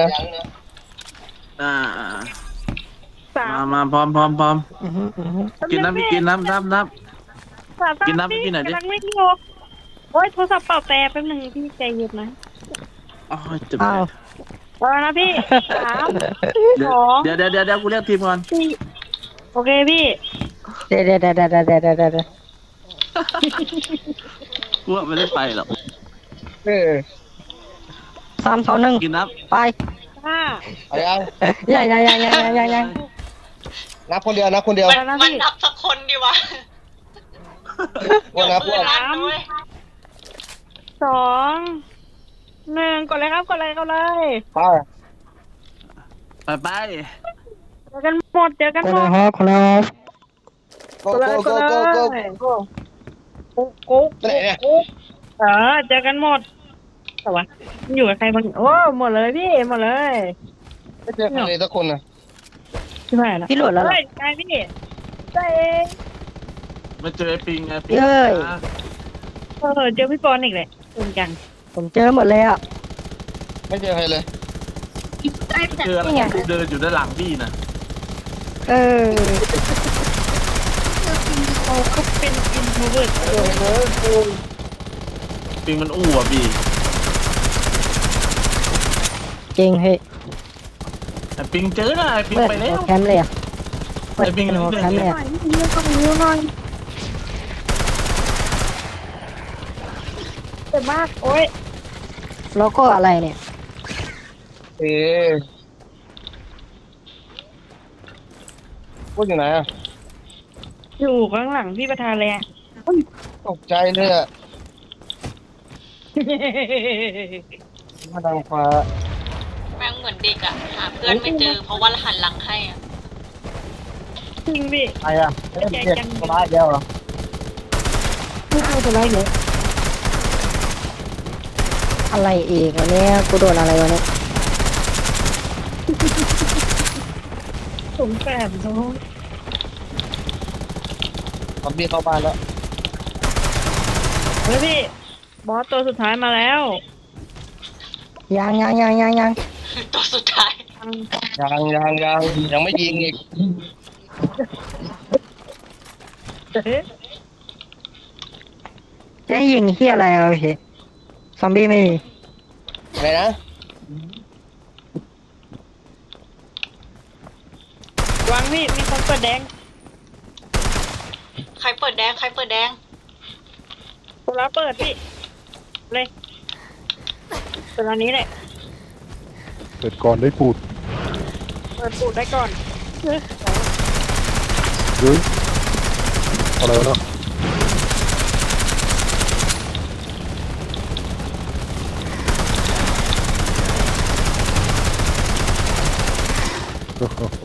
นะอ่าสามมามาพร้อมพร้อมพร้อมอือฮึอือฮึกินน้ำพี่กินน้ำน้ำน้ สามกินน้ำให้พี่หน่อยดิกำลังไม่โยโอ้ยโทรศัพท์เป่าแต่แป๊บหนึงพี่ใจเย็นนะำอ๋อจะอ้าวเอาแล้วนะพี่สามเดี๋ยวสองเดี๋ยวเดี๋ยวเดี๋ยวเดี๋ยวกูเรียกทีมก่อนสี่โอเคพี่ เดี๋ยวเดี๋ยวเดี๋ยวเดี๋ยวเดี๋ยวเดี๋ยวเดี๋ยวกูว่าไม่ได้ไปหรอกเออ สามสองหนึ่งกินน้ไปห้าเอายังยังยังยังยังยังยังยังนับคนเดียวนับคนเดียวเอาแล้วนะมันพี่นับสักคนดีวะว่านับเดี๋ว่ายวลั่นด้วยสองหนึ่งกดเลยครับกดเลยกดเลยไปำไปไปเจอกันหมดเจอกันคนหมละดฮอคนละฮอโกโก้โกโก้โกโก้กุ๊กกุ๊กไปไหนเนี่ยกุ๊กเออเจอกันหมด แต่ว่าอยู่กับใครบางโอ้หมดเลยพี่หมดเลยไม่เจอใครเลยสักคนนะที่ไหนนะพี่หลุดแล้วเหรอเฮ้ยกายพี่ใช่เองมาเจอไอ้ปิงไงปิงเย้ยอะเออเจอพี่ปอนอีกเลยจริงจังผมเจอหมดเลยอะ ไม่เจอใครเลยเจออะไรนี่ไง เดินอยู่ด้านหลังพี่นะเออเขาก็เป็นอินโทรเวิร์ดปิงมันอู้อะพี่ จริงเฮ้ยไอ้ปิงเจอนะไอ้ปิงเปิดไปแล้วหัวแคมป์เลยอะเปิดไอ้ปิงหัวแคมป์เลยหอะน่อยนี่ก็นิ้วหน่อยเจ็บมาก โอ้ยโลโก้อะไรเนี่ย เอ๊ะพูดอยู่ไหนอะอยู่ข้างหลังพี่ประธานเลยอะ ตกใจเลยอะมาดังฟ้าแม่ง เหมือนเด็กอะหาเพื่อนไม่เจอ เพราะว่าหันหลังให้อะจริงพี่ ใครอะเล่นเจ็บสบายเดียวเหรอไม่เอาจะไรเลยอะไรอีกวันนี้กูโดนอะไรวะเนี่ยสงสารน้องซอมบี้เข้าบ้านแล้วเฮ้ยพี่ บอสตัวสุดท้ายมาแล้ว ยังยังยังยังยัง ตัวสุดท้าย ยังยังยังยังไม่ยิงอีกเฮ้ยจะให้ยิงเฮียอะไรเอาพี่ซอมบี้ไม่มีอะไรนะวางพี่มีคนเปิดแดงใครเปิดแดง ใครเปิดแดงตัวละเปิดพี่ เลยตัวนี้แหละ เปิดก่อนได้ปูดเปิดปูดได้ก่อนเฮ้ยเฮ้ยอะไรวะเนาะโอ้โห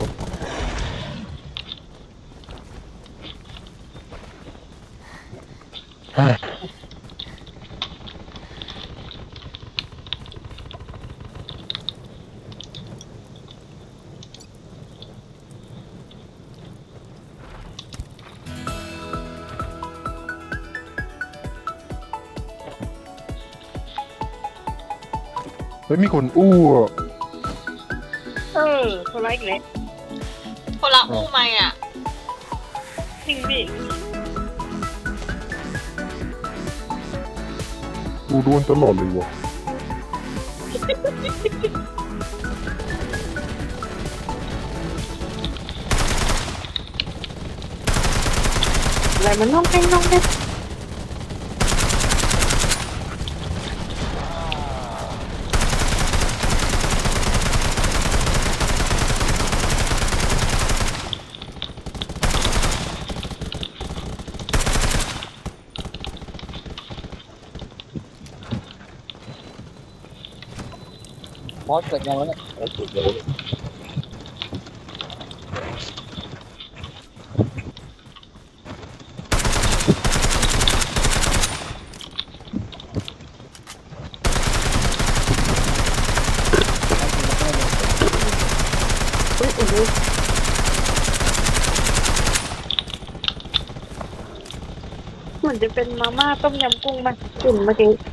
ฮ้ยมีคนอู้อะเออตัวละอีกแล้วคนละอู้ไหมอะจริงพี่อู้ด้วนตลอดเลยวะอะไรมันน้องแป้งน้องแป้ง บอสเกิดยังแล้วเนี่ยเหมือนจะเป็นมาม่าต้มยำกุ้งมันกลิ่นเมื่อกี้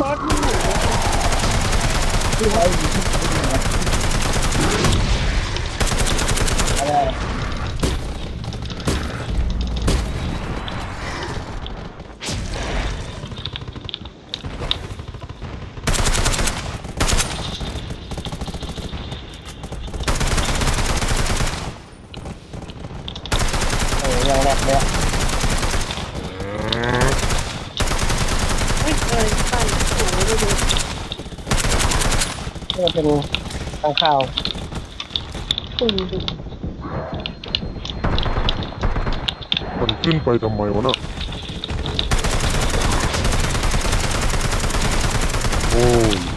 มันอยู่ ที่ไว้อยู่ที่อะไร โอ้ยยังแรกเลยอะ เฮ้ยเอ้ยใช่โอ้โหดูดู นี่มันเป็นทางข่าวคุยดูมันขึ้นไปทำไมวะน่ะโอ้ย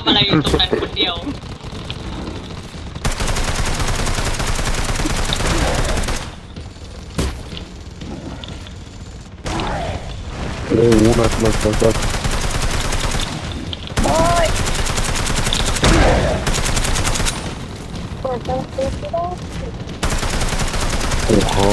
ำอะไรอยู่ตรงนั้นคนเดียว โอ้โหหนักหนักหนักหนักเปิดประตูไม่ได้โอ้ค้า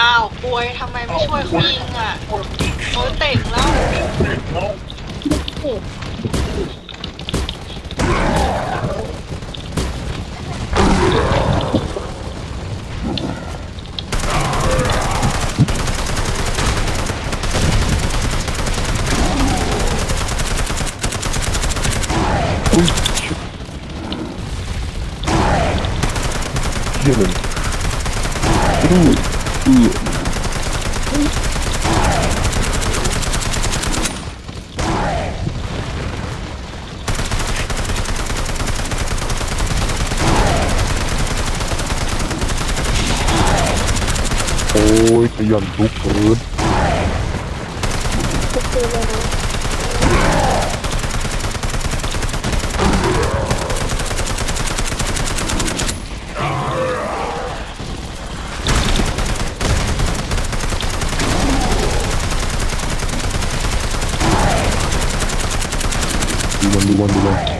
อ้าวป่วยทำไมไม่ช่วยเขายิงอะโอ้ยเต่งแล้วเชี่ยมันอื โอ้ยขยันทุกเกิน one left.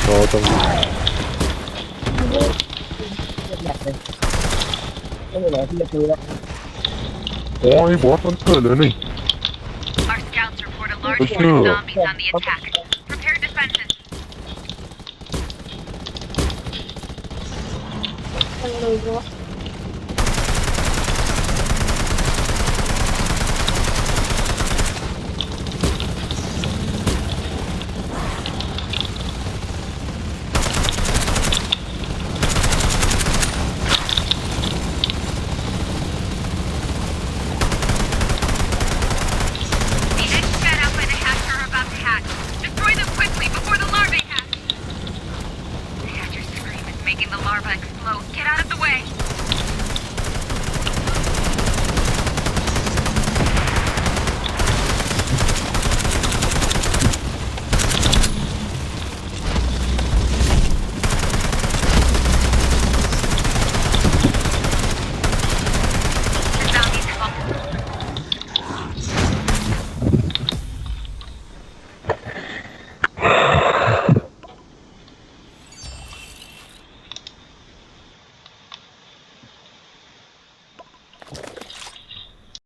กิดเลยนี่ Our scouts report a large For horde sure. of zombies on the attack. Prepare defenses. มันเลยว่า